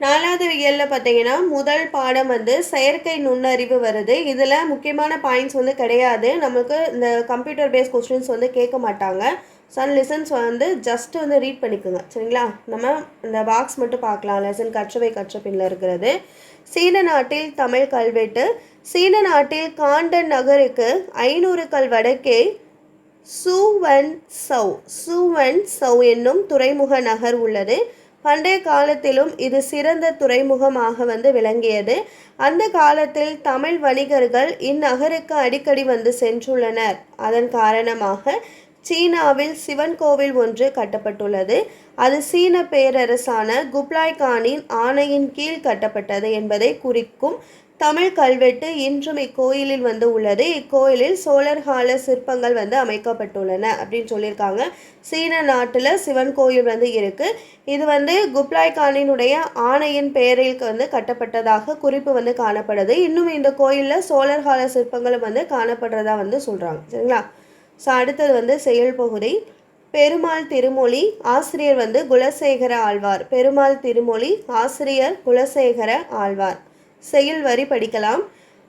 நாலாவது இயலில் பார்த்தீங்கன்னா முதல் பாடம் வந்து செயற்கை நுண்ணறிவு வருது. இதில் முக்கியமான பாயிண்ட்ஸ் வந்து கிடையாது. நமக்கு இந்த கம்ப்யூட்டர் பேஸ் கொஸ்டின்ஸ் வந்து கேட்க மாட்டாங்க. சன் லெசன்ஸ் வந்து ஜஸ்ட் வந்து ரீட் பண்ணிக்கோங்க. சரிங்களா? நம்ம இந்த பாக்ஸ் மட்டும் பார்க்கலாம். லெசன் கற்றவை கற்ற இருக்கிறது. சீன நாட்டில் தமிழ் கல்வெட்டு. சீன நாட்டில் காண்டன் நகருக்கு ஐநூறு கல் வடக்கே சூவன் சவ் சூவன் சவ் என்னும் துறைமுக நகர் உள்ளது. பண்டைய காலத்திலும் இது சிறந்த துறைமுகமாக வந்து விளங்கியது. அந்த காலத்தில் தமிழ் வணிகர்கள் இந்நகருக்கு அடிக்கடி வந்து சென்றுள்ளனர். அதன் காரணமாக சீனாவில் சிவன் கோவில் ஒன்று கட்டப்பட்டுள்ளது. அது சீன பேரரசான குப்லாய் கானின் ஆணையின் கீழ் கட்டப்பட்டது என்பதை குறிக்கும் தமிழ் கல்வெட்டு இன்றும் இக்கோயிலில் வந்து உள்ளது. இக்கோயிலில் சோழர் கால சிற்பங்கள் வந்து அமைக்கப்பட்டுள்ளன அப்படின்னு சொல்லியிருக்காங்க. சீன நாட்டில் சிவன் கோயில் வந்து இருக்கு. இது வந்து குப்லாய் கானினுடைய ஆணையின் பெயரில் வந்து கட்டப்பட்டதாக குறிப்பு வந்து காணப்படுது. இன்னும் இந்த கோயிலில் சோழர் கால சிற்பங்களும் வந்து காணப்படுறதா வந்து சொல்கிறாங்க சரிங்களா? ஸோ அடுத்தது வந்து செயல் பகுதி. பெருமாள் திருமொழி ஆசிரியர் வந்து குலசேகர ஆழ்வார். பெருமாள் திருமொழி ஆசிரியர் குலசேகர ஆழ்வார். செயல் வரி படிக்கலாம்.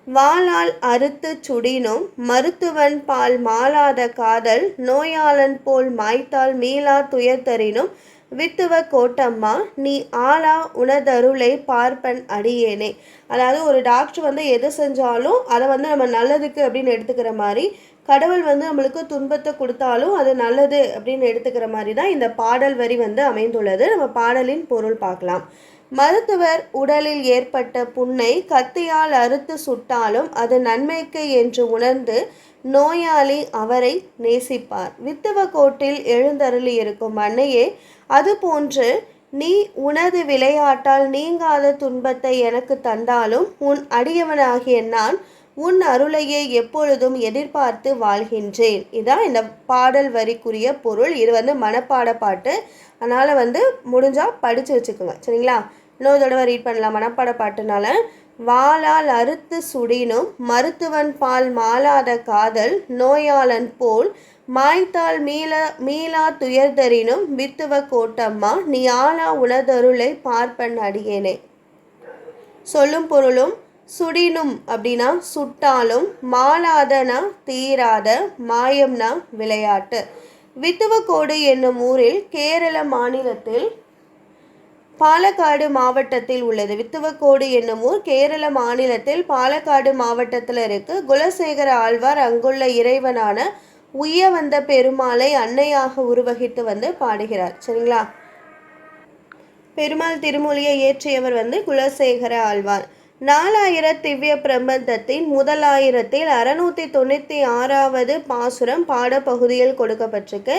வாளால் அறுத்து சுடினும் மருத்துவன் பால் மாளாத காதல் நோயாளன் போல் மாய்த்தால் மீளா துயர்தறினும் வித்துவ கோட்டம்மா நீ ஆளா உனதருளை பார்ப்பன் அடியேனே. அதாவது ஒரு டாக்டர் வந்து எது செஞ்சாலும் அதை வந்து நம்ம நல்லதுக்கு அப்படின்னு எடுத்துக்கிற மாதிரி கடவுள் வந்து நம்மளுக்கு துன்பத்தை கொடுத்தாலும் அது நல்லது அப்படின்னு எடுத்துக்கிற மாதிரி தான் இந்த பாடல் வரி வந்து அமைந்துள்ளது. நம்ம பாடலின் பொருள் பார்க்கலாம். மருத்துவர் உடலில் ஏற்பட்ட புண்ணை கத்தியால் அறுத்து சுட்டாலும் அது நன்மைக்கு என்று உணர்ந்து நோயாளி அவரை நேசிப்பார். வித்துவ கோட்டில் எழுந்தருளி இருக்கும் அன்னையே அதுபோன்று நீ உனது விளையாட்டால் நீங்காத துன்பத்தை எனக்கு தந்தாலும் உன் அடியவனாகிய நான் உன் அருளையே எப்பொழுதும் எதிர்பார்த்து வாழ்கின்றேன். இதான் இந்த பாடல் வரிக்குரிய பொருள். இது வந்து மனப்பாட பாட்டு. அதனால் வந்து முடிஞ்சால் படித்து வச்சுக்கோங்க. சரிங்களா? இன்னொரு தடவை ரீட் பண்ணலாம். மனப்பாட பாட்டுனால வாளால் அறுத்து சுடினும் மருத்துவன் பால் மாளாத காதல் நோயாளன் போல் மாய்த்தால் மீள மீளா துயர்தரினும் வித்துவ கோட்டம்மா நீ ஆளா உனதருளை பார்ப்பன் அடியேனே. சொல்லும் பொருளும் சுடினும் அப்படின்னா சுட்டாலும் மாளாதனா தீராத மாயம்னா விளையாட்டு. வித்துவக்கோடு என்னும் ஊரில் கேரள மாநிலத்தில் பாலக்காடு மாவட்டத்தில் உள்ளது. வித்துவக்கோடு என்னும் ஊர் கேரள மாநிலத்தில் பாலக்காடு மாவட்டத்தில் இருக்கு. குலசேகர ஆழ்வார் அங்குள்ள இறைவனான உய்ய வந்த பெருமாளை அன்னையாக உருவகித்து வந்து பாடுகிறார். சரிங்களா? பெருமாள் திருமொழியை இயற்றியவர் வந்து குலசேகர ஆழ்வார். நாலாயிர திவ்ய பிரபந்தத்தின் முதலாயிரத்தில் அறுநூத்தி தொண்ணூற்றி ஆறாவது பாசுரம் பாடப்பகுதியில் கொடுக்கப்பட்டிருக்கு.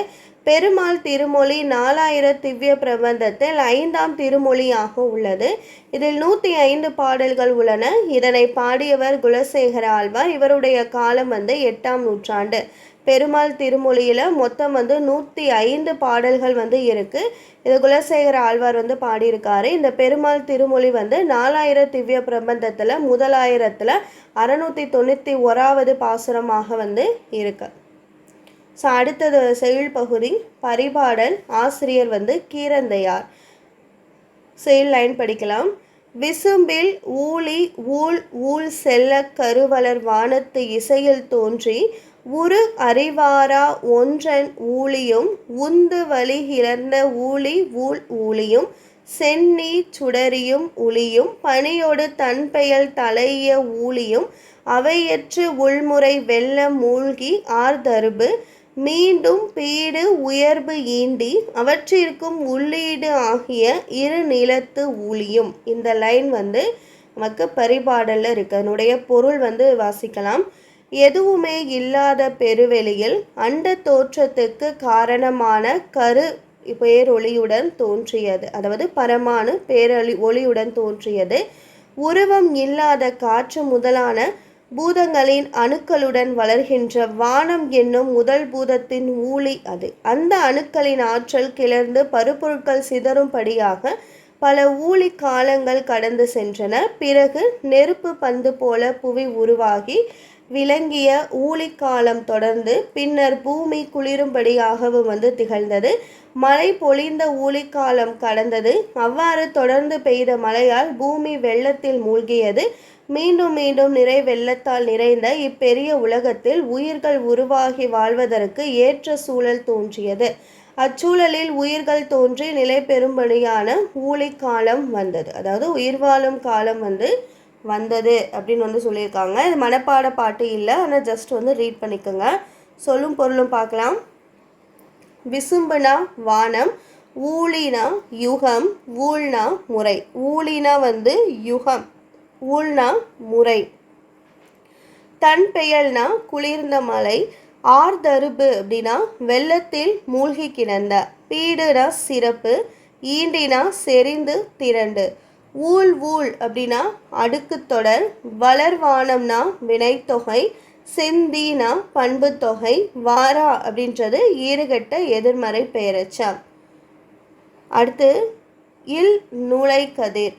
பெருமாள் திருமொழி நாலாயிர திவ்ய பிரபந்தத்தில் ஐந்தாம் திருமொழியாக உள்ளது. இதில் நூற்றி ஐந்து பாடல்கள் உள்ளன. இதனை பாடியவர் குலசேகர ஆழ்வார். இவருடைய காலம் வந்து எட்டாம் நூற்றாண்டு. பெருமாள் திருமொழியில் மொத்தம் வந்து நூற்றி ஐந்து பாடல்கள் வந்து இருக்குது இது குலசேகர ஆழ்வார் வந்து பாடியிருக்காரு. இந்த பெருமாள் திருமொழி வந்து நாலாயிரம் திவ்ய பிரபந்தத்தில் முதலாயிரத்தில் அறநூற்றி தொண்ணூற்றி ஓராவது பாசுரமாக வந்து இருக்குது ஸோ அடுத்தது செயல் பகுதி பரிபாடல் ஆசிரியர் வந்து கீரந்தையார். செயல் லைன் படிக்கலாம். விசும்பில் ஊழி ஊழ் ஊழ் செல்ல கருவலர் வானத்து இசையில் தோன்றி உரு அறிவாரா ஒன்றன் ஊழியும் உந்து வழி இறந்த ஊழி ஊழ் ஊழியும் சென்னி சுடரியும் உளியும் பனியோடு தன் பெயல் தலைய ஊழியும் அவையற்று உள்முறை வெள்ளம் மூழ்கி ஆர்தருபு மீண்டும் பீடு உயர்வு ஈண்டி அவற்றிற்கும் உள்ளீடு ஆகிய இரு நிலத்து ஊழியும். இந்த லைன் வந்து நமக்கு பரிபாடலில் இருக்கு. அதனுடைய பொருள் வந்து வாசிக்கலாம். எதுவுமே இல்லாத பெருவெளியில் அண்ட தோற்றத்துக்கு காரணமான கரு பேரொளியுடன் தோன்றியது. அதாவது பரமானு பேரொளி ஒளியுடன் தோன்றியது. உருவம் இல்லாத காற்று முதலான பூதங்களின் அணுக்களுடன் வளர்கின்ற வானம் என்னும் முதல் பூதத்தின் ஊழி அது. அந்த அணுக்களின் ஆற்றல் கிளர்ந்து பருப்பொருட்கள் சிதறும்படியாக பல ஊழி காலங்கள் கடந்து சென்றன. பிறகு நெருப்பு பந்து போல புவி உருவாகி விளங்கிய ஊழிக்காலம் தொடர்ந்து பின்னர் பூமி குளிரும்படியாகவும் வந்து திகழ்ந்தது. மழை பொழிந்த ஊழிக்காலம் கடந்தது. அவ்வாறு தொடர்ந்து பெய்த மழையால் பூமி வெள்ளத்தில் மூழ்கியது. மீண்டும் மீண்டும் நிறை வெள்ளத்தால் நிறைந்த இப்பெரிய உலகத்தில் உயிர்கள் உருவாகி வாழ்வதற்கு ஏற்ற சூழல் தோன்றியது. அச்சூழலில் உயிர்கள் தோன்றி நிலை பெறும்படியான காலம் வந்தது. அதாவது உயிர் வாழும் காலம் வந்து வந்தது அப்படின்னு வந்து சொல்லியிருக்காங்க. இது மனப்பாட பாட்டு இல்லை. ஆனால் ஜஸ்ட் வந்து ரீட் பண்ணிக்கோங்க. சொல்லும் பொருளும் பார்க்கலாம். விசும்புனா வானம் ஊழினா யுகம் ஊழ்னா முறை. ஊழினா வந்து யுகம். ஊழ்னா முறை. தன் பெயல்னா குளிர்ந்த மலை ஆர்தருபு அப்படின்னா வெள்ளத்தில் மூழ்கி கிடந்த பீடுனா சிறப்பு ஈண்டினா செறிந்து திரண்டு. ஊழ் ஊழ் அப்படின்னா அடுக்கு தொடர் வளர்வானம்னா வினைத்தொகை செந்தீனா பண்பு தொகை வாரா அப்படின்றது ஈறுகட்ட எதிர்மறை பெயரச்சம். அடுத்து இல் நூலை கதிர்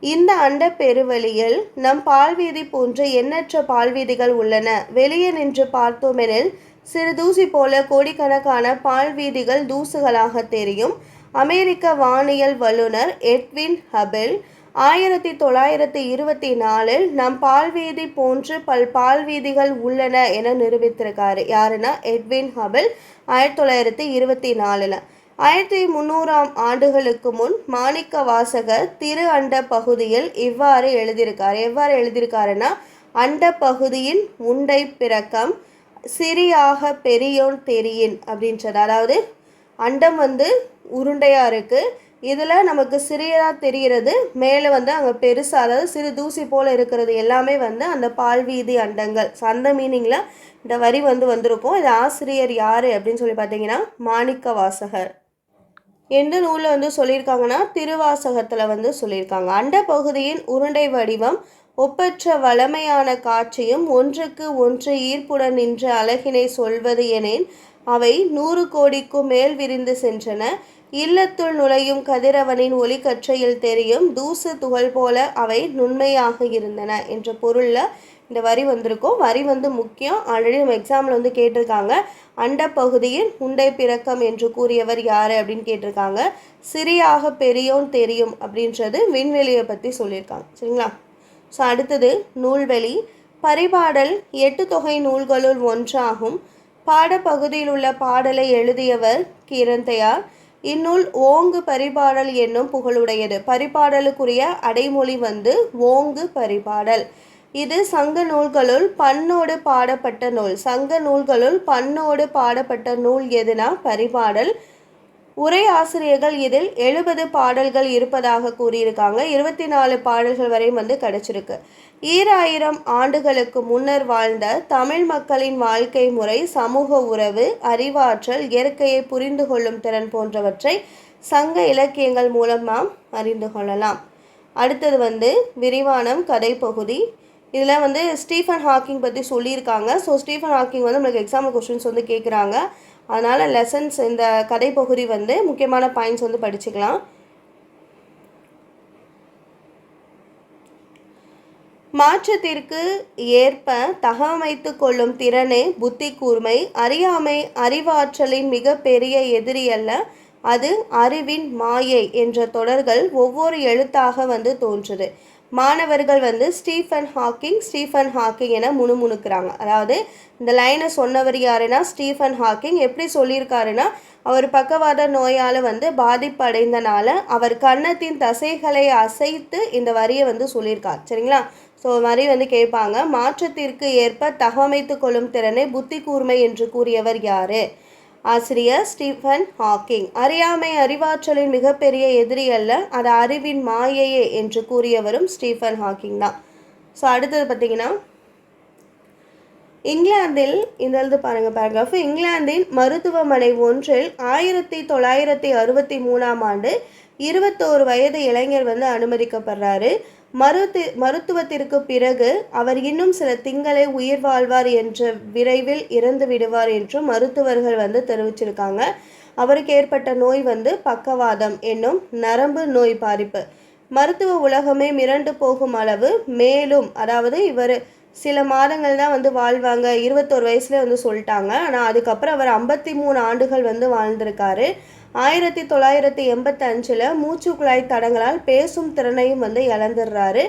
இந்த அண்ட பெருவெளியில் நம் பால்வீதி போன்ற எண்ணற்ற பால்வீதிகள் உள்ளன. வெளியே நின்று பார்த்தோமெனில் சிறு தூசி போல கோடிக்கணக்கான பால்வீதிகள் தூசுகளாக தெரியும். அமெரிக்க வானியல் வல்லுனர் எட்வின் ஹபெல் ஆயிரத்தி தொள்ளாயிரத்தி இருபத்தி நாலில் நம் பால்வீதி போன்று பல் பால்வீதிகள் உள்ளன என நிரூபித்திருக்காரு. யாருன்னா? எட்வின் ஹபெல் ஆயிரத்தி தொள்ளாயிரத்தி இருபத்தி நாலில். ஆயிரத்தி முந்நூறாம் ஆண்டுகளுக்கு முன் மாணிக்க வாசகர் திரு அண்ட பகுதியில் இவ்வாறு எழுதியிருக்கார். எவ்வாறு எழுதியிருக்காருன்னா அண்ட பகுதியின் உண்டை பிறக்கம் சிறியாக பெரியோன் தெரியின் அப்படின்றது. அதாவது அண்டம் வந்து உருண்டையாக இருக்குது இதில் நமக்கு சிறியதாக தெரிகிறது மேலே வந்து அங்கே பெருசாக அதாவது சிறு தூசி போல் இருக்கிறது எல்லாமே வந்து அந்த பால்வீதி அண்டங்கள். ஸோ அந்த மீனிங்கில் இந்த வரி வந்து வந்திருக்கும். இது ஆசிரியர் யார் அப்படின்னு சொல்லி பார்த்தீங்கன்னா மாணிக்க வாசகர் எந்த நூலில் வந்து சொல்லியிருக்காங்கன்னா திருவாசகத்தில் வந்து சொல்லியிருக்காங்க. அண்ட பகுதியின் உருண்டை வடிவம் ஒப்பற்ற வளமையான காட்சியும் ஒன்றுக்கு ஒன்று ஈர்ப்புடன் நின்ற அழகினை சொல்வது எனேன் அவை நூறு கோடிக்கும் மேல் விரிந்து சென்றன. இல்லத்துள் நுழையும் கதிரவனின் ஒளிக்கற்றையில் தெரியும். தூசு துகள் போல அவை நுண்மையாக இருந்தன என்ற பொருளில் இந்த வரி வந்திருக்கும். வரி வந்து முக்கியம். ஆல்ரெடி நம்ம எக்ஸாமில் வந்து கேட்டிருக்காங்க. அண்ட உண்டை பிறக்கம் என்று கூறியவர் யார் அப்படின்னு கேட்டிருக்காங்க. சிறியாக பெரியோன் தெரியும் அப்படின்றது விண்வெளியை பற்றி சொல்லியிருக்காங்க. சரிங்களா? ஸோ அடுத்தது நூல்வெளி. பரிபாடல் எட்டு தொகை நூல்களுள் ஒன்றாகும். பாடப்பகுதியில் உள்ள பாடலை எழுதியவர் கிரந்தையார். இந்நூல் ஓங்கு பரிபாடல் என்னும் புகழுடையது. பரிபாடலுக்குரிய அடைமொழி வந்து ஓங்கு பரிபாடல். இது சங்க நூல்களுள் பண்ணோடு பாடப்பட்ட நூல். சங்க நூல்களுள் பண்ணோடு பாடப்பட்ட நூல் எதுனா பரிபாடல். உரை ஆசிரியர்கள் இதில் எழுபது பாடல்கள் இருப்பதாக கூறியிருக்காங்க. இருபத்தி நாலு பாடல்கள் வரையும் வந்து கிடச்சிருக்கு. ஈராயிரம் ஆண்டுகளுக்கு முன்னர் வாழ்ந்த தமிழ் மக்களின் வாழ்க்கை முறை சமூக உறவு அறிவாற்றல் இயற்கையை புரிந்து கொள்ளும் திறன் போன்றவற்றை சங்க இலக்கியங்கள் மூலம் நாம் அறிந்து கொள்ளலாம். அடுத்தது வந்து விரிவானம் கதை பகுதி. இதில் வந்து ஸ்டீஃபன் ஹாக்கிங் பற்றி சொல்லியிருக்காங்க. ஸோ ஸ்டீஃபன் ஹாக்கிங் வந்து நம்மளுக்கு எக்ஸாம் கொஸ்டின்ஸ் வந்து கேட்குறாங்க அதனால் லெசன்ஸ் இந்த கதை பகுதி வந்து முக்கியமான பாயிண்ட்ஸ் வந்து படிச்சுக்கலாம். மாற்றத்திற்கு ஏற்ப தகவமைத்து கொள்ளும் திறனே புத்தி கூர்மை. அறியாமை அறிவாற்றலின் மிகப்பெரிய எதிரி அல்ல அது அறிவின் மாயை என்ற தொடர்கள் ஒவ்வொரு எழுத்தாக வந்து தோன்றுது. மாணவர்கள் வந்து ஸ்டீஃபன் ஹாக்கிங் ஸ்டீஃபன் ஹாக்கிங் என முணுமுணுக்கிறாங்க. அதாவது இந்த லைனை சொன்னவர் யாருன்னா ஸ்டீஃபன் ஹாக்கிங். எப்படி சொல்லியிருக்காருன்னா அவர் பக்கவாத நோயால் வந்து பாதிப்படைந்தனால அவர் கன்னத்தின் தசைகளை அசைத்து இந்த வரியை வந்து சொல்லியிருக்கார். சரிங்களா? ஸோ மாதிரி வந்து கேட்பாங்க. மாற்றத்திற்கு ஏற்ப தகவமைத்து கொள்ளும் திறனை புத்தி கூர்மை என்று கூறியவர் யாரு? ஆசிரியர் ஸ்டீஃபன் ஹாக்கிங். அறியாமை அறிவாற்றலின் மிகப்பெரிய எதிரி அல்ல அது அறிவின் மாயையே என்று கூறியவரும் ஸ்டீஃபன் ஹாக்கிங் தான். ஸோ அடுத்தது பார்த்தீங்கன்னா இங்கிலாந்தில் இந்த பாருங்கள் பேராகிராஃப் இங்கிலாந்தின் மருத்துவமனை ஒன்றில் ஆயிரத்தி தொள்ளாயிரத்தி அறுபத்தி மூணாம் ஆண்டு இருபத்தோரு வயது இளைஞர் வந்து அனுமதிக்கப்படுறாரு. மருத்து மருத்துவத்திற்கு பிறகு அவர் இன்னும் சில திங்களை உயிர் வாழ்வார் என்ற விரைவில் இறந்து விடுவார் என்றும் மருத்துவர்கள் வந்து தெரிவிச்சிருக்காங்க. அவருக்கு ஏற்பட்ட நோய் வந்து பக்கவாதம் என்னும் நரம்பு நோய் பாதிப்பு. மருத்துவ உலகமே மிரண்டு போகும் அளவு மேலும் அதாவது இவர் சில மாதங்கள் தான் வந்து வாழ்வாங்க இருபத்தோரு வயசுல வந்து சொல்லிட்டாங்க. ஆனால் அதுக்கப்புறம் அவர் ஐம்பத்தி மூணு ஆண்டுகள் வந்து வாழ்ந்திருக்காரு. ஆயிரத்தி தொள்ளாயிரத்தி எண்பத்தஞ்சில் மூச்சு குழாய் தடங்களால் பேசும் திறனையும் வந்து இழந்துடுறாரு.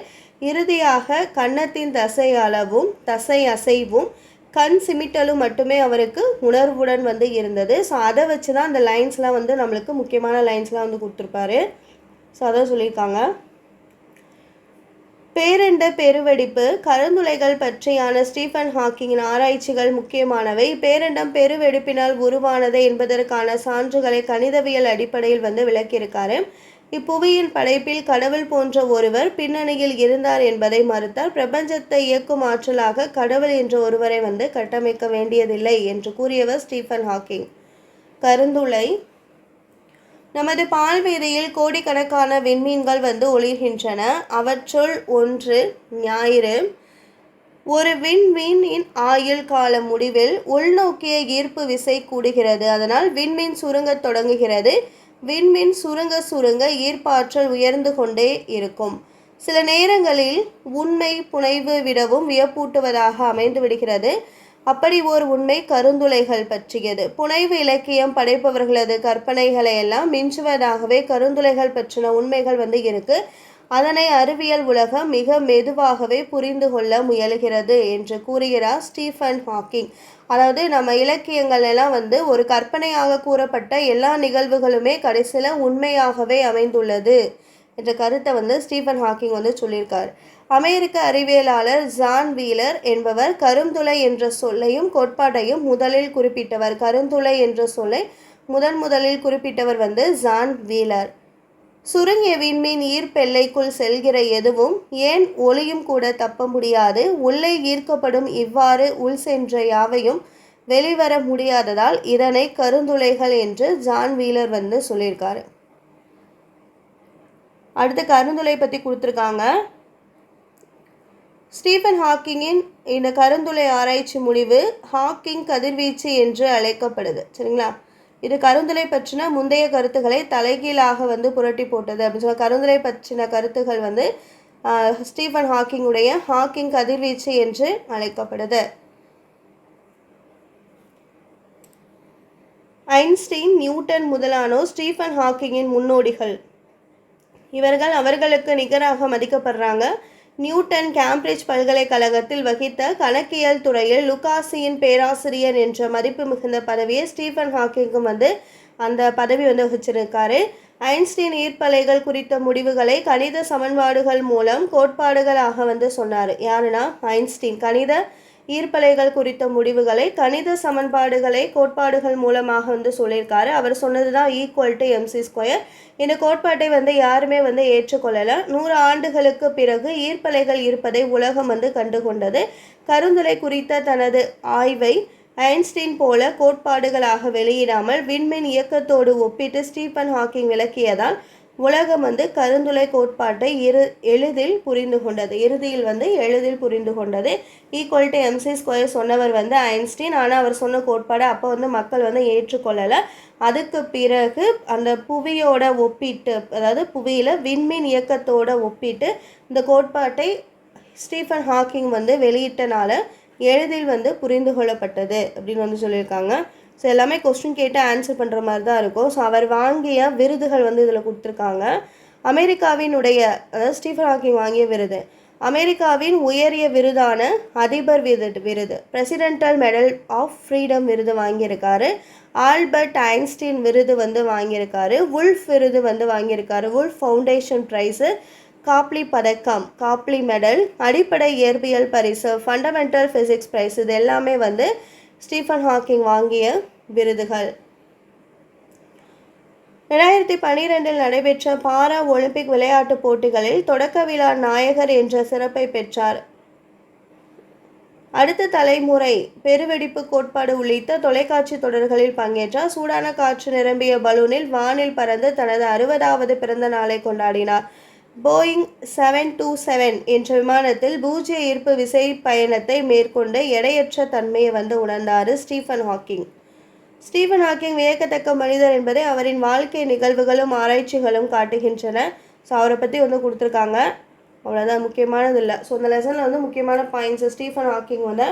இறுதியாக கன்னத்தின் தசை அளவும் தசை அசைவும் கண் சிமிட்டலும் மட்டுமே அவருக்கு உணர்வுடன் வந்து இருந்தது. ஸோ அதை வச்சு தான் அந்த லைன்ஸ்லாம் வந்து நம்மளுக்கு முக்கியமான லைன்ஸ்லாம் வந்து கொடுத்துருப்பாரு. ஸோ அதை சொல்லியிருக்காங்க. பேரண்ட பெருவெடிப்பு கருந்துளைகள் பற்றியான ஸ்டீஃபன் ஹாக்கிங்கின் ஆராய்ச்சிகள் முக்கியமானவை. பேரண்டம் பெருவெடிப்பினால் உருவானது என்பதற்கான சான்றுகளை கணிதவியல் அடிப்படையில் வந்து விளக்கியிருக்காரு. இப்புவியின் படைப்பில் கடவுள் போன்ற ஒருவர் பின்னணியில் இருந்தார் என்பதை மறுத்தார் பிரபஞ்சத்தை இயக்கும் ஆற்றலாக கடவுள் என்ற ஒருவரை வந்து கட்டமைக்க வேண்டியதில்லை என்று கூறியவர் ஸ்டீஃபன் ஹாக்கிங். கருந்துளை நமது பால்வீதியில் கோடிக்கணக்கான விண்மீன்கள் வந்து ஒளிர்கின்றன. அவற்றுள் ஒன்று ஞாயிறு. ஒரு விண்மீனின் ஆயுள் கால முடிவில் உள்நோக்கிய ஈர்ப்பு விசை கூடுகிறது. அதனால் விண்மீன் சுருங்கத் தொடங்குகிறது. விண்மீன் சுருங்க சுருங்க ஈர்ப்பாற்றல் உயர்ந்து கொண்டே இருக்கும். சில நேரங்களில் உண்மை புனைவு விடவும் வியப்பூட்டுவதாக அமைந்து விடுகிறது அப்படி ஓர் உண்மை கருந்துளைகள் பற்றியது. புனைவு இலக்கியம் படைப்பவர்களது கற்பனைகளை எல்லாம் மிஞ்சுவதாகவே கருந்துளைகள் பற்றின உண்மைகள் வந்து இருக்கு. அதனை அறிவியல் உலகம் மிக மெதுவாகவே புரிந்து கொள்ள முயல்கிறது என்று கூறுகிறார் ஸ்டீஃபன் ஹாக்கிங். அதாவது நம்ம இலக்கியங்கள் எல்லாம் வந்து ஒரு கற்பனையாக கூறப்பட்ட எல்லா நிகழ்வுகளுமே கடைசியில் உண்மையாகவே அமைந்துள்ளது என்ற கருத்தை வந்து ஸ்டீஃபன் ஹாக்கிங் வந்து சொல்லியிருக்கார். அமெரிக்க அறிவியலாளர் ஜான் வீலர் என்பவர் கருந்துளை என்ற சொல்லையும் கோட்பாட்டையும் முதலில் குறிப்பிட்டவர். கருந்துளை என்ற சொல்லை முதன் முதலில் குறிப்பிட்டவர் வந்து ஜான் வீலர். சுருங்கிய விண்மீன் ஈர்ப்பெல்லைக்குள் செல்கிற எதுவும் ஏன் ஒளியும் கூட தப்ப முடியாது? உள்ளே ஈர்க்கப்படும் இவ்வாறு உள் சென்ற யாவையும் வெளிவர முடியாததால் இதனை கருந்துளைகள் என்று ஜான் வீலர் வந்து சொல்லியிருக்காரு. அடுத்து கருந்துளை பற்றி கொடுத்துருக்காங்க. ஸ்டீஃபன் ஹாக்கிங்கின் இந்த கருந்துளை ஆராய்ச்சி முடிவு ஹாக்கிங் கதிர்வீச்சு என்று அழைக்கப்படுது. சரிங்களா? இது கருந்துளை பற்றின முந்தைய கருத்துக்களை தலைகீழாக வந்து புரட்டி போட்டது. அப்படின்னு சொல்ல கருந்துளை பற்றின கருத்துக்கள் வந்து ஸ்டீஃபன் ஹாக்கிங்குடைய ஹாக்கிங் கதிர்வீச்சு என்று அழைக்கப்படுது. ஐன்ஸ்டீன் நியூட்டன் முதலானோர் ஸ்டீஃபன் ஹாக்கிங்கின் முன்னோடிகள். இவர்கள் அவர்களுக்கு நிகராக மதிக்கப்படுறாங்க. நியூட்டன் கேம்பிரிட்ஜ் பல்கலைக்கழகத்தில் வகித்த கணக்கியல் துறையில் லுகாசியின் பேராசிரியர் என்ற மதிப்பு மிகுந்த பதவியை ஸ்டீஃபன் ஹாக்கிங்கும் வந்து அந்த பதவி வந்து வகிச்சிருக்காரு. ஐன்ஸ்டீன் ஈர்ப்பலைகள் குறித்த முடிவுகளை கணித சமன்பாடுகள் மூலம் கோட்பாடுகளாக வந்து சொன்னார். யாருன்னா ஐன்ஸ்டீன். கணித ஈர்ப்பலைகள் குறித்த முடிவுகளை கணித சமன்பாடுகளை கோட்பாடுகள் மூலமாக வந்து சொல்லியிருக்காரு. அவர் சொன்னது தான் ஈக்குவல் டு எம்சி ஸ்கொயர் இந்த கோட்பாட்டை வந்து யாருமே வந்து ஏற்றுக்கொள்ளலை. நூறு ஆண்டுகளுக்கு பிறகு ஈர்ப்பலைகள் இருப்பதை உலகம் வந்து கண்டுகொண்டது. கருந்தலை குறித்த தனது ஆய்வை ஐன்ஸ்டீன் போல கோட்பாடுகளாக வெளியிடாமல் விண்மீன் இயக்கத்தோடு ஒப்பிட்டு ஸ்டீபன் ஹாக்கிங் விளக்கியதால் உலகம் வந்து கருந்துளை கோட்பாட்டை இரு எளிதில் புரிந்து கொண்டது. இறுதியில் வந்து எளிதில் புரிந்து கொண்டது. ஈக்குவல் டு எம்சி ஸ்கொயர் சொன்னவர் வந்து ஐன்ஸ்டீன். ஆனால் அவர் சொன்ன கோட்பாடை அப்போ வந்து மக்கள் வந்து ஏற்றுக்கொள்ளலை. அதுக்கு பிறகு அந்த புவியோட ஒப்பிட்டு அதாவது புவியில் விண்மீன் இயக்கத்தோட ஒப்பிட்டு இந்த கோட்பாட்டை ஸ்டீஃபன் ஹாக்கிங் வந்து வெளியிட்டனால எளிதில் வந்து புரிந்து கொள்ளப்பட்டது அப்படின்னு வந்து சொல்லியிருக்காங்க. ஸோ எல்லாமே கொஸ்டின் கேட்டு ஆன்சர் பண்ணுற மாதிரி தான் இருக்கும். ஸோ அவர் வாங்கிய விருதுகள் வந்து இதில் கொடுத்துருக்காங்க. அமெரிக்காவினுடைய அதாவது ஸ்டீஃபன் ஹாக்கிங் வாங்கிய விருது. அமெரிக்காவின் உயரிய விருதான அதிபர் விருது விருது. பிரசிடென்டல் மெடல் ஆஃப் ஃப்ரீடம் விருது வாங்கியிருக்காரு. ஆல்பர்ட் ஐன்ஸ்டீன் விருது வந்து வாங்கியிருக்காரு. உல்ஃப் விருது வந்து வாங்கியிருக்காரு. வுல்ஃப் ஃபவுண்டேஷன் ப்ரைஸு காப்லி பதக்கம் காப்லி மெடல் அடிப்படை இயற்பியல் பரிசு ஃபண்டமெண்டல் ஃபிசிக்ஸ் ப்ரைஸ் இது எல்லாமே வந்து ஸ்டீஃபன் ஹாக்கிங் வாங்கிய விருதுகள். இரண்டாயிரத்தி பனிரெண்டில் நடைபெற்ற பாரா ஒலிம்பிக் விளையாட்டுப் போட்டிகளில் தொடக்க விழா நாயகர் என்ற சிறப்பை பெற்றார். அடுத்த தலைமுறை பெருவெடிப்பு கோட்பாடு உள்ளிட்ட தொலைக்காட்சி தொடர்களில் பங்கேற்றார் சூடான காற்று நிரம்பிய பலூனில் வானில் பறந்து தனது அறுபதாவது பிறந்த நாளை கொண்டாடினார். போயிங் செவன் டூ செவன் என்ற விமானத்தில் பூஜ்ய ஈர்ப்பு விசை பயணத்தை மேற்கொண்டு எடையற்ற தன்மையை வந்து உணர்ந்தார் ஸ்டீஃபன் ஹாக்கிங். ஸ்டீஃபன் ஹாக்கிங் வியக்கத்தக்க மனிதர் என்பதை அவரின் வாழ்க்கை நிகழ்வுகளும் ஆராய்ச்சிகளும் காட்டுகின்றன. ஸோ அவரை பற்றி வந்து கொடுத்துருக்காங்க. அவ்வளோதான் முக்கியமானது இல்லை ஸோ இந்த லெசனில் வந்து முக்கியமான பாயிண்ட்ஸ் ஸ்டீஃபன் ஹாக்கிங் வந்து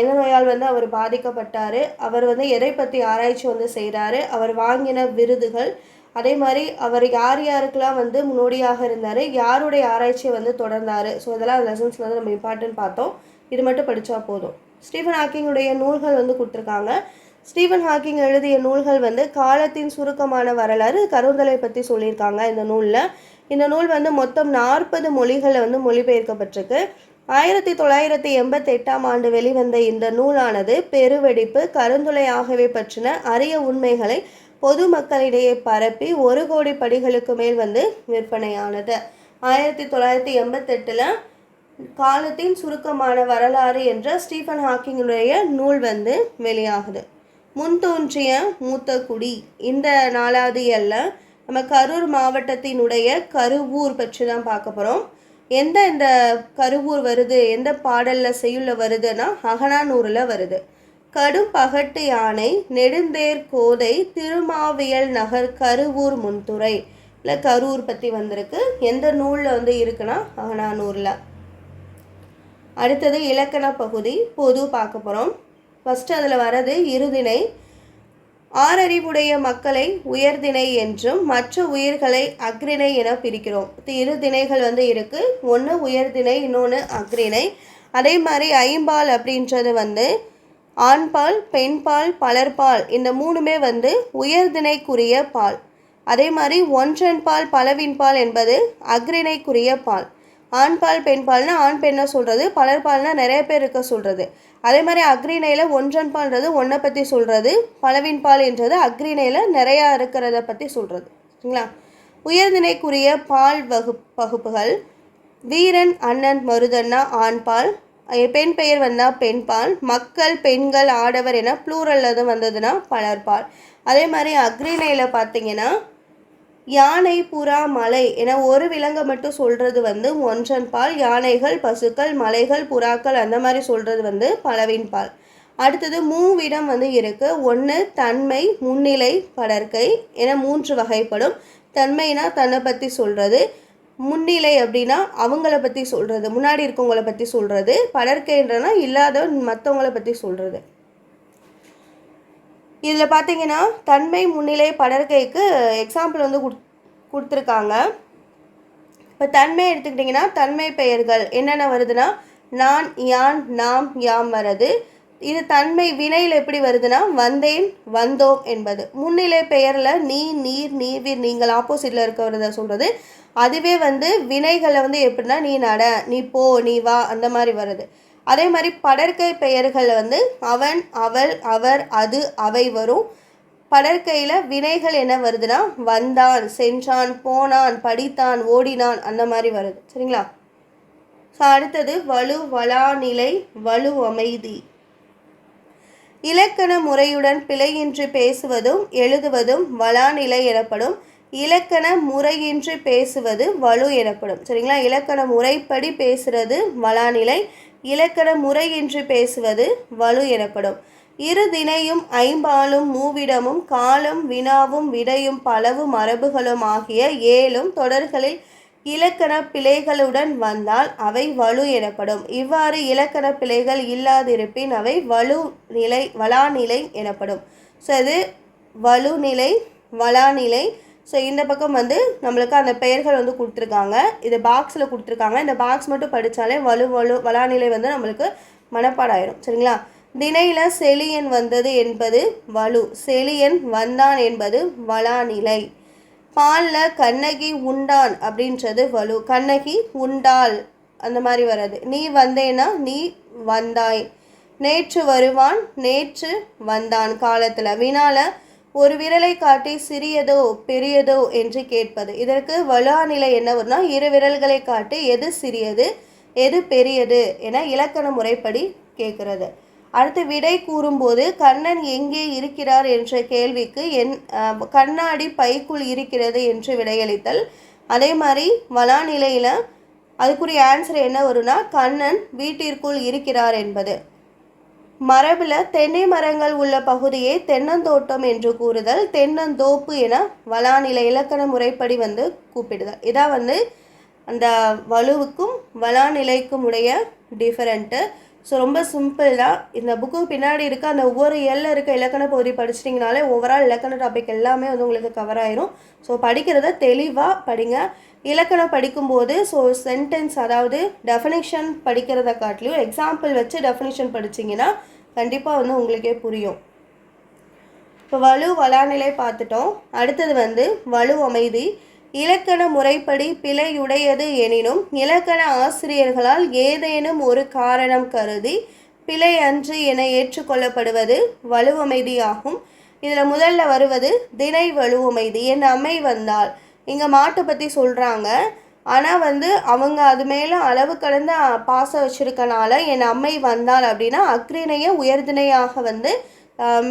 எந்த நோயால் வந்து அவர் பாதிக்கப்பட்டார் அவர் வந்து எதை பற்றி ஆராய்ச்சி வந்து செய்கிறாரு அவர் வாங்கின விருதுகள். அதே மாதிரி அவர் யார் யாருக்கெல்லாம் வந்து முன்னோடியாக இருந்தார் யாருடைய ஆராய்ச்சியை வந்து தொடர்ந்தார். ஸோ இதெல்லாம் லெசன்ஸில் வந்து நம்ம இம்பார்ட்டன்ட் பார்த்தோம். இது மட்டும் படித்தா போதும். ஸ்டீஃபன் ஹாக்கிங்குடைய நூல்கள் வந்து கொடுத்துருக்காங்க. ஸ்டீஃபன் ஹாக்கிங் எழுதிய நூல்கள் வந்து காலத்தின் சுருக்கமான வரலாறு கருந்தலை பற்றி சொல்லியிருக்காங்க இந்த நூலில். இந்த நூல் வந்து மொத்தம் நாற்பது மொழிகளில் வந்து மொழிபெயர்க்கப்பட்டிருக்கு. ஆயிரத்தி தொள்ளாயிரத்தி எண்பத்தி எட்டாம் ஆண்டு வெளிவந்த இந்த நூலானது பெருவெடிப்பு கருந்துளை ஆகியவை பற்றின அரிய உண்மைகளை பொதுமக்களிடையே பரப்பி ஒரு கோடி படிகளுக்கு மேல் வந்து விற்பனையானது. ஆயிரத்தி தொள்ளாயிரத்தி எண்பத்தெட்டில் காலத்தின் சுருக்கமான வரலாறு என்ற ஸ்டீஃபன் ஹாக்கிங்குடைய நூல் வந்து வெளியாகுது. முன் தோன்றிய மூத்த குடி இந்த நாலாவது எல்ல நம்ம கரூர் மாவட்டத்தினுடைய கருவூர் பற்றி தான் பார்க்க போகிறோம் எந்த இந்த கருவூர் வருது எந்த பாடலில் செய்யுள்ள வருதுன்னா அகனானூரில் வருது. கடும் பகட்டு யானை நெடுந்தேர் கோதை திருமாவியல் நகர் கருவூர் முன்துறை. இல்லை கரூர் பற்றி வந்திருக்கு. எந்த நூலில் வந்து இருக்குன்னா அகனானூரில் அடுத்தது இலக்கண பகுதி பொது பார்க்க போகிறோம் ஃபஸ்ட்டு அதில் வர்றது இருதினை ஆறறிவுடைய மக்களை உயர்தினை என்றும் மற்ற உயிர்களை அக்ரிணை என பிரிக்கிறோம். இரு திணைகள் வந்து இருக்குது ஒன்று உயர்தினை இன்னொன்று அக்ரிணை அதே மாதிரி ஐம்பால் அப்படின்றது வந்து ஆண்பால் பெண்பால் பலர்பால். இந்த மூணுமே வந்து உயர்தினைக்குரிய பால். அதே மாதிரி ஒன்றன் பால் பலவின் பால் என்பது அக்ரிணைக்குரிய பால். ஆண்பால் பெண்பால்னா ஆண் பெண்ணை சொல்கிறது பலர்பால்னால் நிறைய பேர் இருக்க சொல்கிறது அதே மாதிரி அக்ரிணையில் ஒன்றன் பால்ன்றது ஒன்றை பற்றி சொல்கிறது பலவின்பால் என்றது அக்ரிணையில் நிறையா இருக்கிறத பற்றி சொல்கிறது சரிங்களா? உயர்திணைக்குரிய பால் வகு வகுப்புகள் வீரன் அண்ணன் மருதன்னா ஆண்பால் பால் பெண் பெயர் வந்தால் பெண்பால் மக்கள் பெண்கள் ஆடவர் என ப்ளூரலில் வந்ததுன்னா வந்ததுன்னா பலர்பால் அதே மாதிரி அக்ரிணையில் பார்த்தீங்கன்னா யானை புறா மலை என ஒரு விலங்கை மட்டும் சொல்கிறது வந்து ஒன்றன் பால் யானைகள் பசுக்கள் மலைகள் புறாக்கள் அந்த மாதிரி சொல்கிறது வந்து பலவின் பால். அடுத்தது மூவிடம் வந்து இருக்குது ஒன்று தன்மை முன்னிலை படர்க்கை என மூன்று வகைப்படும். தன்மைனா தன்னை பற்றி சொல்கிறது முன்னிலை அப்படின்னா அவங்கள பற்றி சொல்கிறது முன்னாடி இருக்கவங்கள பற்றி சொல்கிறது படர்க்கைன்றனா இல்லாத மற்றவங்கள பற்றி சொல்கிறது இதில் பார்த்தீங்கன்னா தன்மை முன்னிலை படற்கைக்கு எக்ஸாம்பிள் வந்து கொடு கொடுத்துருக்காங்க. இப்போ தன்மை எடுத்துக்கிட்டிங்கன்னா தன்மை பெயர்கள். என்னென்ன வருதுன்னா நான் யான் நாம் யாம் வரது இது தன்மை வினையில் எப்படி வருதுன்னா வந்தேன் வந்தோம் என்பது. முன்னிலை பெயரில் நீ நீர் நீர்வீர் நீங்கள் ஆப்போசிட்டில் இருக்கிறத சொல்கிறது அதுவே வந்து வினைகளை வந்து எப்படின்னா நீ நட நீ போ நீ வா அந்த மாதிரி வருது அதே மாதிரி படற்கை பெயர்கள் வந்து அவன் அவள் அவர் அது அவை வரும். படற்கையில் வினைகள் என்ன வருதுன்னா வந்தான் சென்றான் போனான் படித்தான் ஓடினான் அந்த மாதிரி வருது. சரிங்களா? ஸோ அடுத்தது வலு வளாநிலை வலு அமைதி. இலக்கண முறையுடன் பிழையின்றி பேசுவதும் எழுதுவதும் வளாநிலை எனப்படும். இலக்கண முறையின்றி பேசுவது வலு எனப்படும். சரிங்களா? இலக்கண முறைப்படி பேசுறது வளாநிலை இலக்கண முறையின்றி பேசுவது வலு எனப்படும். இரு தினையும் ஐம்பாலும் மூவிடமும் காலம் வினாவும் விடையும் பலவு மரபுகளும் ஆகிய ஏழும் தொடர்களில் இலக்கண பிழைகளுடன் வந்தால் அவை வலு எனப்படும். இவ்வாறு இலக்கண பிழைகள் இல்லாதிருப்பின் அவை வலு நிலை வளாநிலை எனப்படும். ஸோ இது வலுநிலை வளாநிலை ஸோ இந்த பக்கம் வந்து நம்மளுக்கு அந்த பெயர்கள் வந்து கொடுத்துருக்காங்க. இது பாக்ஸில் கொடுத்துருக்காங்க. இந்த பாக்ஸ் மட்டும் படித்தாலே வலு வலு வளாநிலை வந்து நம்மளுக்கு மனப்பாடாயிரும். சரிங்களா? தினையில் செலியன் வந்தது என்பது வலு. செலியன் வந்தான் என்பது வளாநிலை பாலில் கண்ணகி உண்டான் அப்படின்றது வலு. கண்ணகி உண்டாள். அந்த மாதிரி வர்றது. நீ வந்தேன்னா நீ வந்தாய். நேற்று வருவான் நேற்று வந்தான் காலத்தில். வினால ஒரு விரலை காட்டி சிறியதோ பெரியதோ என்று கேட்பது. இதற்கு வலுநிலை என்ன வரும்னா இரு விரல்களை காட்டி எது சிறியது எது பெரியது என இலக்கண முறைப்படி கேட்கிறது. அடுத்து விடை கூறும்போது கண்ணன் எங்கே இருக்கிறார்? என்ற கேள்விக்கு என் கண்ணாடி பைக்குள் இருக்கிறது என்று விடையளித்தல். அதே மாதிரி வளாநிலையில் அதுக்குரிய ஆன்சர் என்ன வரும்னா கண்ணன் வீட்டிற்குள் இருக்கிறார் என்பது. மரபில் தென்னை மரங்கள் உள்ள பகுதியை தென்னந்தோட்டம் என்று கூறுதல். தென்னந்தோப்பு என வளாநில இலக்கண முறைப்படி வந்து கூப்பிடுதல். இதான் வந்து அந்த வலுவுக்கும் வளாநிலைக்கும் உடைய டிஃபரெண்ட்டு ஸோ ரொம்ப சிம்பிள் தான். இந்த புக்கு பின்னாடி இருக்க அந்த ஒவ்வொரு எல்ல இருக்க இலக்கண பகுதி படிச்சிட்டிங்கனாலே ஓவரால் இலக்கண டாபிக் எல்லாமே வந்து உங்களுக்கு கவர் ஆயிரும். ஸோ படிக்கிறத தெளிவாக படிங்க. இலக்கணம் படிக்கும்போது ஸோ சென்டென்ஸ் அதாவது டெஃபினிஷன் படிக்கிறத காட்டிலையும் எக்ஸாம்பிள் வச்சு டெஃபினிஷன் படிச்சிங்கன்னா கண்டிப்பாக வந்து உங்களுக்கே புரியும். இப்போ வலு வளாநிலை பார்த்துட்டோம். அடுத்தது வந்து வலு அமைதி. இலக்கண முறைப்படி பிழையுடையது எனினும் இலக்கண ஆசிரியர்களால் ஏதேனும் ஒரு காரணம் கருதி பிழை அன்று என ஏற்றுக்கொள்ளப்படுவது வலுவமைதியாகும். இதில் முதல்ல வருவது திணை வலுவமைதி. என் அம்மை வந்தால் இங்கே மாட்டை பற்றி சொல்கிறாங்க ஆனால் வந்து அவங்க அது மேலே அளவு கடந்த பாசம் வச்சுருக்கனால என் அம்மை வந்தால் அப்படின்னா அக்ரிணையை உயர்திணையாக வந்து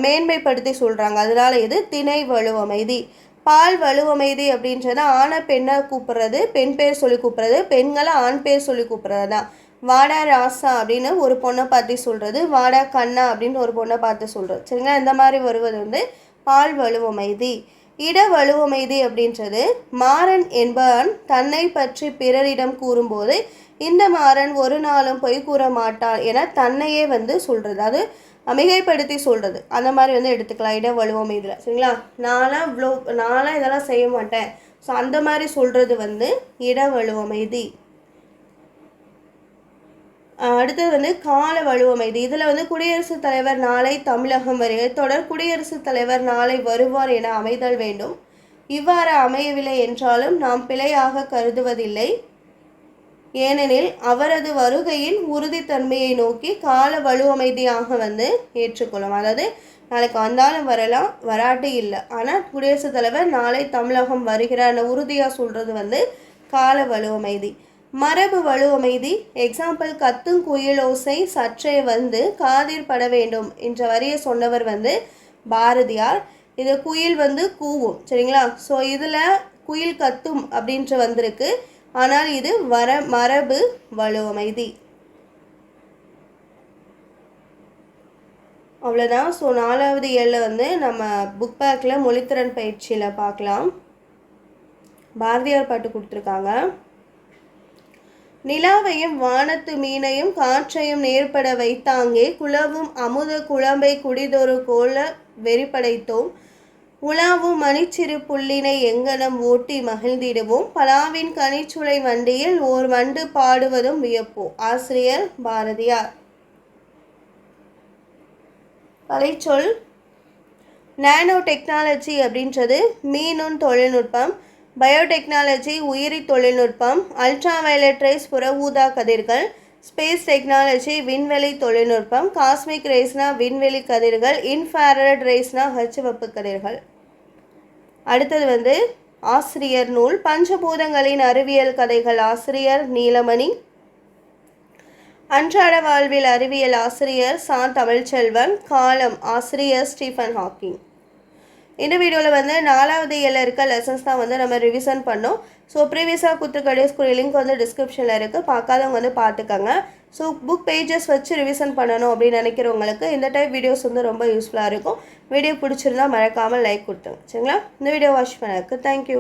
மேன்மைப்படுத்தி சொல்கிறாங்க அதனால் இது திணை வலுவமைதி. பால் வலுவமைதி அப்படின்றது ஆணை பெண்ணை கூப்பிட்றது பெண் பேர் சொல்லி கூப்பிட்றது பெண்களை ஆண் பேர் சொல்லி கூப்பிட்றது தான் வாடா ராசா அப்படின்னு ஒரு பொண்ணை பார்த்து சொல்கிறது வாடா கண்ணா அப்படின்னு ஒரு பொண்ணை பார்த்து சொல்கிறது சரிங்களா? இந்த மாதிரி வருவது வந்து பால் வலுவமைதி. இட வலுவமைதி அப்படின்றது மாறன் என்பவன் தன்னை பற்றி பிறரிடம் கூறும்போது இந்த மாறன் ஒரு நாளும் பொய் கூற மாட்டான் என தன்னையே வந்து சொல்கிறது அது மிகைப்படுத்தி சொல்கிறது அந்த மாதிரி வந்து எடுத்துக்கலாம். இட வலுவமைதியில் சரிங்களா? நான்லாம் இவ்வளோ நான்லாம் இதெல்லாம் செய்ய மாட்டேன். ஸோ அந்த மாதிரி சொல்கிறது வந்து இட வலுவமைதி. அடுத்தது வந்து கால வலுவமைதி. இதில் வந்து குடியரசுத் தலைவர் நாளை தமிழகம் வருகை தொடர் குடியரசுத் தலைவர் நாளை வருவார் என அமைதல் வேண்டும். இவ்வாறு அமையவில்லை என்றாலும் நாம் பிழையாக கருதுவதில்லை. ஏனெனில் அவரது வருகையின் உறுதித்தன்மையை நோக்கி கால வலுவமைதியாக வந்து ஏற்றுக்கொள்ளும். அதாவது நாளைக்கு வந்தாலும் வரலாம் வராட்டி இல்லை. ஆனால் குடியரசுத் தலைவர் நாளை தமிழகம் வருகிறார்னு உறுதியாக சொல்கிறது வந்து கால வலுவமைதி. மரபு வலுவமைதி எக்ஸாம்பிள் கத்தும் குயிலோசை சற்றே வந்து காதில் பட வேண்டும் என்ற வரியை சொன்னவர் வந்து பாரதியார். இது குயில் வந்து கூவும் சரிங்களா? ஸோ இதில் குயில் கத்தும் அப்படின்ற வந்திருக்கு. ஆனால் இது வர மரபு வலுவமைதி. அவ்வளோதான் ஸோ நாலாவது ஏழில் வந்து நம்ம புக் பேக்கில் மொழித்திறன் பயிற்சியில் பார்க்கலாம். பாரதியார் பாட்டு கொடுத்துருக்காங்க. நிலாவையும் வானத்து மீனையும் காற்றையும் நேர்பட வைத்தாங்கே குளவும் அமுத குழம்பை குடிதொரு கோல வெறிப்படைத்தோம் உலாவும் மணிச்சிறு புள்ளினை எங்கனம் ஓட்டி மகிழ்ந்திடுவோம். பலாவின் கனிச்சுளை வண்டியில் ஓர் வண்டு பாடுவதும் வியப்போ. ஆசிரியர் பாரதியார். கலைச்சொல் நானோ டெக்னாலஜி அப்படின்றது மீனுண் தொழில்நுட்பம் பயோடெக்னாலஜி உயிரி தொழில்நுட்பம் அல்ட்ரா வயலட் ரேஸ் புற ஊதா கதிர்கள் ஸ்பேஸ் டெக்னாலஜி விண்வெளி தொழில்நுட்பம் காஸ்மிக் ரேஸ்னா விண்வெளி கதிர்கள் இன்ஃபாரட் ரேஸ்னா ஹச்சுவப்பு கதிர்கள். அடுத்தது வந்து ஆசிரியர் நூல் பஞ்சபூதங்களின் அறிவியல் கதைகள் ஆசிரியர் நீலமணி. அன்றாட வாழ்வில் அறிவியல் ஆசிரியர் சா தமிழ்ச்செல்வன் காலம் ஆசிரியர் ஸ்டீஃபன் ஹாக்கிங். இந்த வீடியோவில் வந்து நாலாவது ஏழில் இருக்க லெசன்ஸ் தான் வந்து நம்ம ரிவிஷன் பண்ணோம். ஸோ ப்ரீவியஸாக கொடுத்துருக்க ஸ்கூல் லிங்க் வந்து டிஸ்கிரிப்ஷனில் இருக்குது பார்க்காதவங்க வந்து பார்த்துக்கோங்க. ஸோ புக் பேஜஸ் வச்சு ரிவிஷன் பண்ணணும் அப்படின்னு நினைக்கிறவங்களுக்கு இந்த டைப் வீடியோஸ் வந்து ரொம்ப யூஸ்ஃபுல்லாக இருக்கும். வீடியோ பிடிச்சிருந்தா மறக்காமல் லைக் கொடுத்துருங்க. சரிங்களா? இந்த வீடியோ வாட்ச் பண்ணதுக்கு தேங்க்யூ